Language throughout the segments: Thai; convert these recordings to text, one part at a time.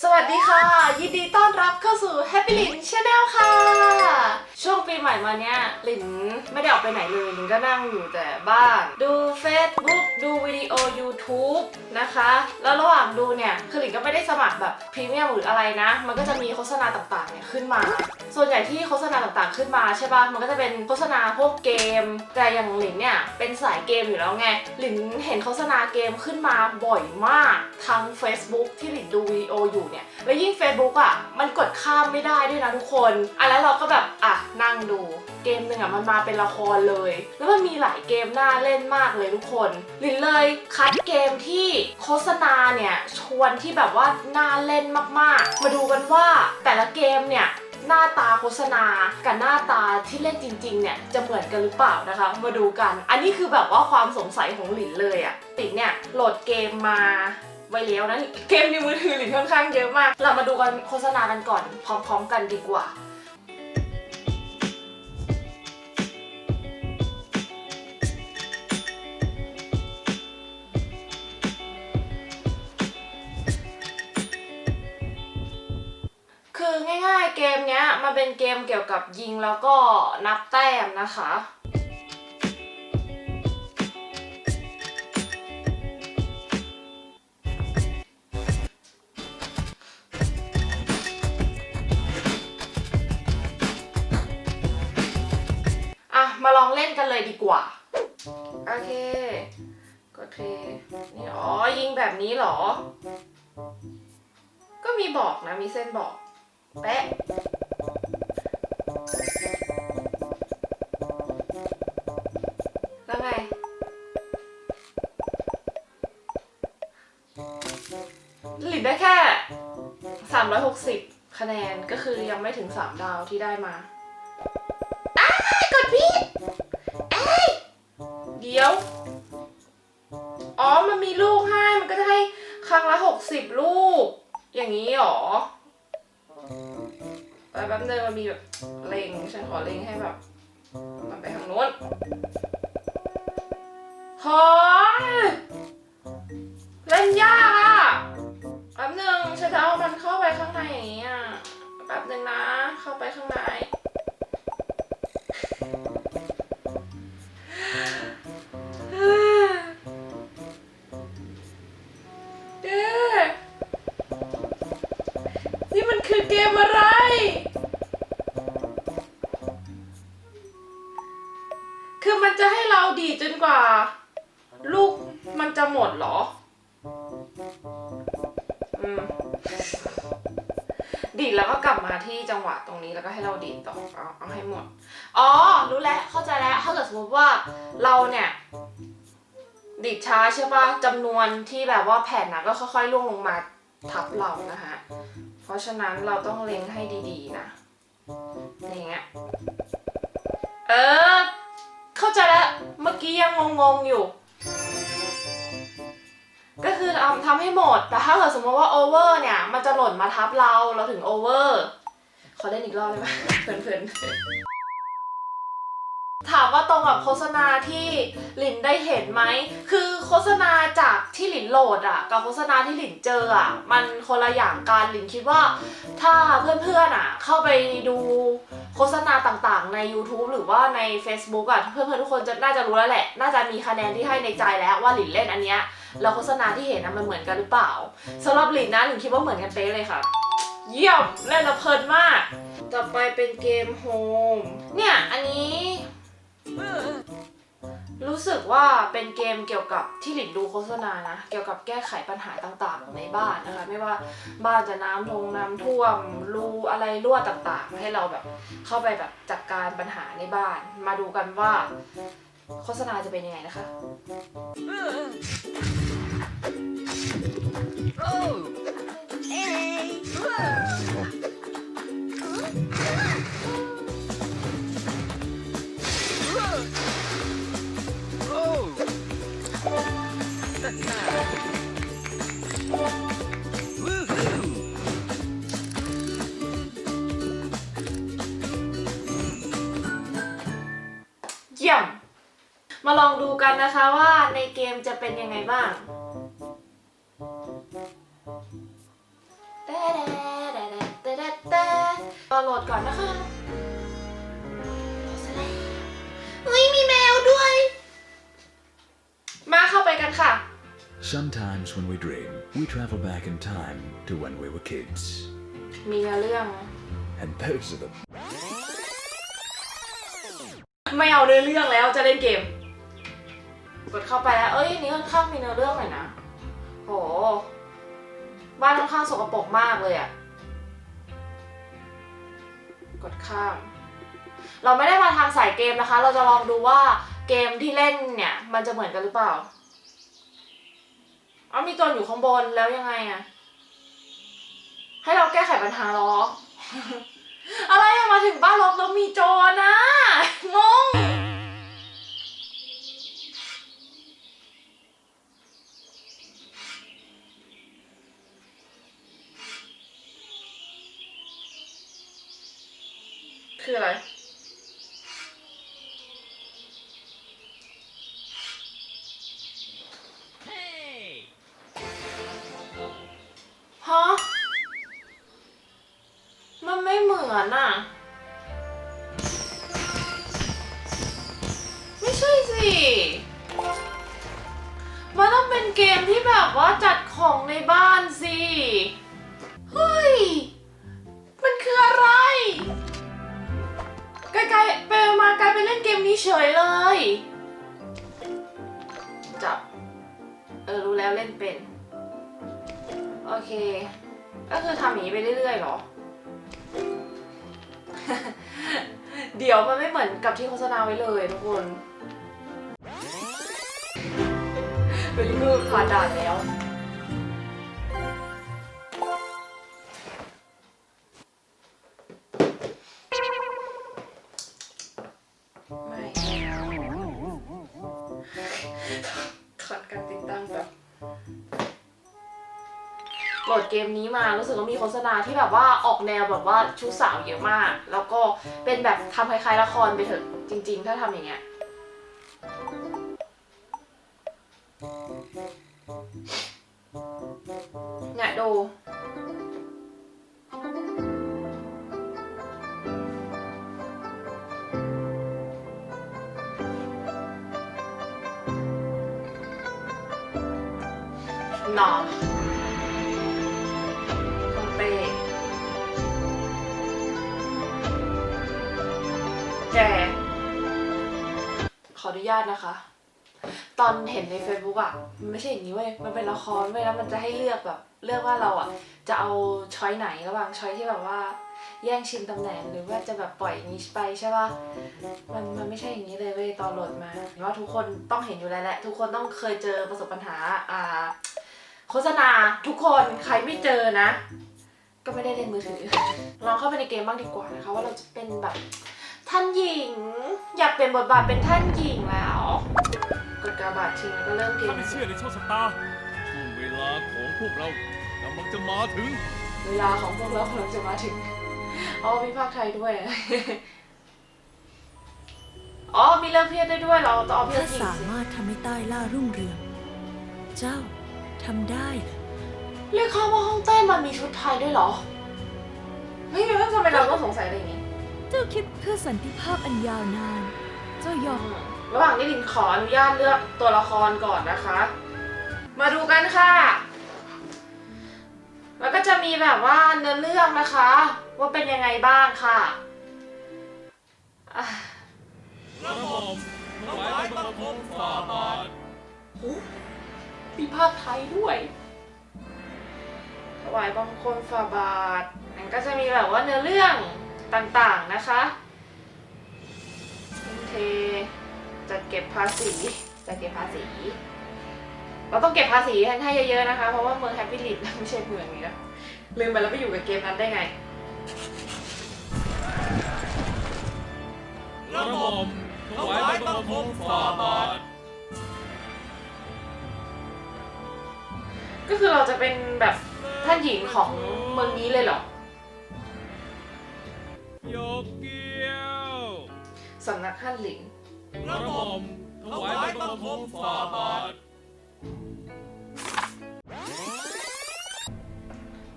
สวัสดีค่ะ ยินดีต้อนรับเข้าสู่ Happy Lin Channel ค่ะ ช่วงปีใหม่มาเนี้ยหลินไม่ได้ออกไปไหนเลยหลินก็นั่งอยู่แต่บ้านดู Facebook ดูวิดีโอ YouTube นะคะ แล้วระหว่างดูเนี่ยคือหลินก็ไม่ได้สมัครแบบพรีเมียมหรืออะไรนะ มันก็จะมีโฆษณาต่างๆเนี่ยขึ้นมา ส่วนใหญ่ที่โฆษณาต่างๆขึ้นมาใช่ปะมันก็จะเป็นโฆษณาพวกเกม แต่อย่างหลินเนี่ยเป็นสายเกมอยู่แล้วไงหลินเห็นโฆษณาเกมขึ้นมาบ่อยมากทาง Facebook ที่หลินดูวิดีโออยู่เนี่ยแล้วยิ่ง Facebook อะมันกดข้ามไม่ได้ด้วยนะทุกคนอะแล้วเราก็แบบอะนั่งดู เกมหนึ่งอะมันมาเป็นละครเลย แล้วมันมีหลายเกมน่าเล่นมากเลยทุกคนลินเลยคัดเกมที่โฆษณาเนี่ยชวนที่แบบว่าน่าเล่นมากๆ มาดูกันว่าแต่ละเกมเนี่ยหน้าตาโฆษณากับหน้าตาที่เล่นจริงๆเนี่ยจะเหมือนกันหรือเปล่านะคะ มาดูกัน อันนี้คือแบบว่าความสงสัยของหลินเลยอะหลินเนี่ยโหลดเกมมาไว้แล้วนะเกมในมือถือหลินค่อนข้างเยอะมาก เรามาดูกันโฆษณากันก่อนพร้อมๆกันดีกว่า เกมเนี้ยมันเป็นเกมเกี่ยวกับยิงแล้วก็นับแต้มนะคะ อะ มาลองเล่นกันเลยดีกว่า โอเค กดเพลย์นี่อ๋อ ยิงแบบนี้เหรอ ก็มีบอกนะ มีเส้นบอก แปะแล้วไง หลินได้แค่ 360 คะแนนก็คือยังไม่ถึง 3 ดาวที่ได้มาอ้ากดผิดเอ้ยเดี๋ยว อ๋อ มันมีลูกให้ มันก็จะให้ครั้งละ 60 ลูก อย่างนี้หรอ แป๊บนึงมันมีแบบเล็งฉันขอเล็งให้แบบ มันไปทางโน้นเฮ้ยเล่นยากอะแป๊บนึงฉันจะเอามันเข้าไปข้างในอย่างนี้อะแป๊บนึงนะ เข้าไปข้างใน ดีดแล้วก็กลับมาที่จังหวะตรงนี้แล้วก็ให้เราดีดต่อเอาเอาให้หมด อ๋อ รู้แล้วเข้าใจแล้วถ้าเกิดสมมติว่าเราเนี่ย ดีดช้าใช่ปะจำนวนที่แบบว่าแผ่นนะก็ค่อยๆล่วงลงมาทับเรานะคะ เพราะฉะนั้นเราต้องเล็งให้ดีๆนะอย่างเงี้ยเออ เข้าใจแล้ว เมื่อกี้ยังงงๆอยู่ ก็คือทำทำให้หมด แต่ถ้าเกิดสมมติว่าโอเวอร์เนี่ย มันจะหล่นมาทับเราเราถึงโอเวอร์ขอเล่นอีกรอบได้ไหมเพลินๆถามว่าตรงกับโฆษณาที่หลินได้เห็นไหม คือโฆษณาจากที่หลินโหลดอะ กับโฆษณาที่หลินเจออะ มันคนละอย่างกันหลินคิดว่า ถ้าเพื่อนๆอะ เข้าไปดูโฆษณาต่างๆ ใน YouTube หรือว่าใน Facebook อะเพื่อนๆทุกคนจะน่าจะรู้แล้วแหละ น่าจะมีคะแนนที่ให้ในใจแล้วว่าหลินเล่นอันเนี้ย แล้วโฆษณาที่เห็นนะมันเหมือนกันหรือเปล่าสำหรับหลินนะหลินคิดว่าเหมือนกันเป๊ะเลยค่ะ เยี่ยมเล่นแล้วเพลินมาก ต่อไปเป็นเกมโฮมเนี่ยอันนี้ รู้สึกว่าเป็นเกมเกี่ยวกับที่หลินดูโฆษณานะ เกี่ยวกับแก้ไขปัญหาต่างๆในบ้านนะคะ ไม่ว่าบ้านจะน้ำทงน้ำท่วมรูอะไรรั่วต่างๆ ให้เราแบบเข้าไปแบบจัดการปัญหาในบ้าน มาดูกันว่า โฆษณาจะเป็นยังไงนะคะเมาลองดูกันนะคะว่าในเกมจะเป็นยังไงบ้างรอโหลดก่อนนะคะโหลดเฮ้ยมีแมวด้วย มาเข้าไปกันค่ะ Sometimes when we dream, we travel back in time to when we were kids. มีเนื้อเรื่อง And those are the ไม่เอาเนื้อเรื่องแล้วจะเล่นเกม กดเข้าไปแล้ว เอ้ยนี่ค่อนข้างมีเนื้อเรื่องหน่อยนะ โห บ้านค่อนข้างสกปรกมากเลยอะกดข้าม เราไม่ได้มาทางสายเกมนะคะ เราจะลองดูว่าเกมที่เล่นเนี่ย มันจะเหมือนกันหรือเปล่าอ๋อมีตัวอยู่ข้างบนแล้วยังไงอะให้เราแก้ไขปัญหาหรอ อะไรมาถึงบ้านรถแล้วมีโจรนะงง คืออะไร ฮะ มันไม่เหมือนอะ ไม่ใช่สิ มันต้องเป็นเกมที่แบบว่าจัดของในบ้านสิ เฮ้ย กลายไปมากลายเป็นเล่นเกมนี้เฉยเลย จับ เออ รู้แล้วเล่นเป็น โอเค ก็คือทำอย่างนี้ไปเรื่อยๆเหรอ เดี๋ยวมันไม่เหมือนกับที่โฆษณาไว้เลยทุกคนเป็นคือผ่านด่านแล้ว ลดเกมนี้มารู้สึกว่ามีโฆษณาที่แบบว่าออกแนวแบบว่าชู้สาวเยอะมาก แล้วก็เป็นแบบทำคล้ายๆละครไปเถอะจริง ๆ ถ้าทำอย่างเงี้ยเนี่ยดูหนอาตนะคะ ตอนเห็นใน Facebook อะมันไม่ใช่อย่างนี้เว้ยมันเป็นละครเว้ยแล้วมันจะให้เลือกแบบ เลือกว่าเราอะจะเอาช้อยไหนระหว่างช้อยที่แบบว่า แย่งชิงตำแหน่งหรือว่าจะแบบปล่อยอย่างนี้ไปใช่ป่ะมันมันไม่ใช่อย่างนี้เลยเว้ยตอนโหลดมาว่าทุกคนต้องเห็นอยู่แล้วแหละ ทุกคนต้องเคยเจอประสบปัญหาอ่าโฆษณาทุกคนใครไม่เจอนะ ก็ไม่ได้เล่นมือถือลองเข้าไปในเกมบ้างดีกว่านะคะว่าเราจะเป็นแบบ ท่านหญิง อยากเปลี่ยนบทบาทเป็นท่านหญิงแล้วกดกาบาททิ้งแล้วก็เริ่มเกถ้ามไม่เชื่อในโชคชะตาช่วงเวลาของพวกเรากำลังจะมาถึง เวลาของพวกเรากำลังจะมาถึงอ๋อมีภาคไทยด้วย อ๋อมีเรื่องเพียรได้ด้วยเหราต้องเอาเพียรถ้าจริงสาสิมารถทำให้ใต้ล่ารุ่งเรือง เจ้าทำได้เหรอเรียกเขาว่าห้องเต้นมันมีชุดไทยด้วยเหรอเฮ้ยแล้วทำไมเราต้องสงสัยอะไรอย่างงี้ เจ้าคิดเพื่อสันติภาพอันยาวนาน เจ้ายอมระหว่างนี้ลินขออนุญาตเลือกตัวละครก่อนนะคะ มาดูกันค่ะ แล้วก็จะมีแบบว่าเนื้อเรื่องนะคะ ว่าเป็นยังไงบ้างค่ะอะกระหม่อมถวายบังคมฝ่าบาทมีภาคไทยด้วยถวายบังคมฝ่าบาทมันก็จะมีแบบว่าเนื้อเรื่อง ต่างๆนะคะทุ่มเทจัดเก็บภาษีจัดเก็บภาษี เราต้องเก็บภาษีให้เยอะๆนะคะ เพราะว่าเมืองแฮปปี้ลิดไม่ใช่เมืองนี้นะลืมไปแล้วไปอยู่กับเกมนั้นได้ไงกระหม่อมถวายบังคมฝ่าบาทก็คือเราจะเป็นแบบท่านหญิงของเมืองนี้เลยเหรอ ยกเกี้ยวสำนักท่านหลิงกระหม่อมถวายบังคมฝ่าบาท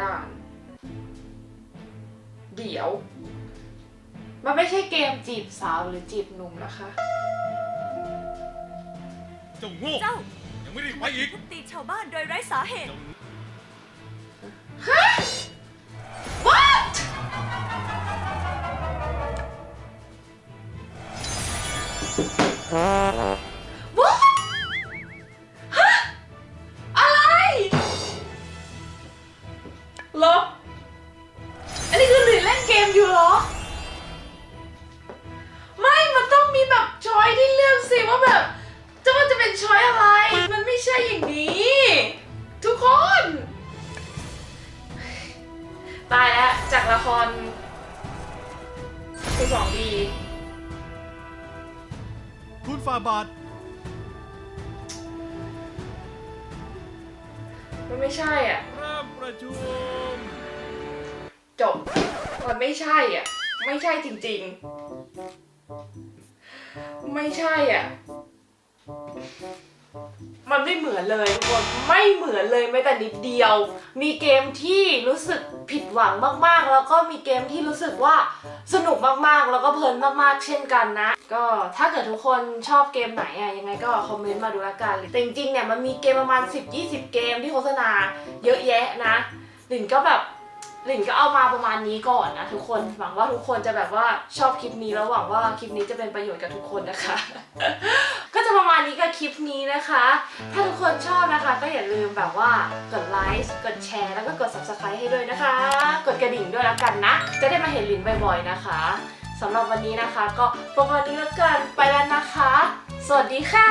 ด่าน เดี๋ยว มันไม่ใช่เกมจีบสาวหรือจีบหนุ่มนะคะ เจ้าโง่เจ้ายังไม่ได้ไปอีก ทุบตีชาวบ้านโดยไร้สาเหตุ What What ฮะอะไรเหรออันนี้คือหลินเล่นเกมอยู่เหรอ ไม่ มันต้องมีแบบช้อยที่เลือกสิว่าแบบจะว่าจะเป็นช้อยอะไร มันไม่ใช่อย่างนี้ ทุกคน ตายแล้วจากละครคือสองดี คุณฟาบาท มันไม่ใช่อะ เริ่มประชุม จบ มันไม่ใช่อะ ไม่ใช่จริงๆ ไม่ใช่อะ มันไม่เหมือนเลยทุกคนไม่เหมือนเลยแม้แต่นิดเดียว มีเกมที่รู้สึกผิดหวังมากๆ แล้วก็มีเกมที่รู้สึกว่าสนุกมากๆ แล้วก็เพลินมากๆ เช่นกันนะ ก็ถ้าเกิดทุกคนชอบเกมไหนอะยังไงก็คอมเมนต์มาดูละกันแต่จริงๆเนี่ยมันมีเกมประมาณ 10-20 เกมที่โฆษณาเยอะแยะนะหลินก็แบบหลินก็เอามาประมาณนี้ก่อนนะทุกคนหวังว่าทุกคนจะแบบว่าชอบคลิปนี้แล้วหวังว่าคลิปนี้จะเป็นประโยชน์กับทุกคนนะคะ คลิปนี้นะคะ ถ้าทุกคนชอบนะคะ ก็อย่าลืมแบบว่ากดไลค์กดแชร์แล้วก็กด subscribe ให้ด้วยนะคะ กดกระดิ่งด้วยแล้วกันนะ จะได้มาเห็นหลินบ่อยๆนะคะสำหรับวันนี้นะคะ ก็ประมาณนี้แล้วกันไปแล้วนะคะ สวัสดีค่ะ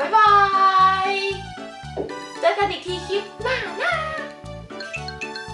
บ๊ายบาย เจอกันอีกทีคลิปหน้านะ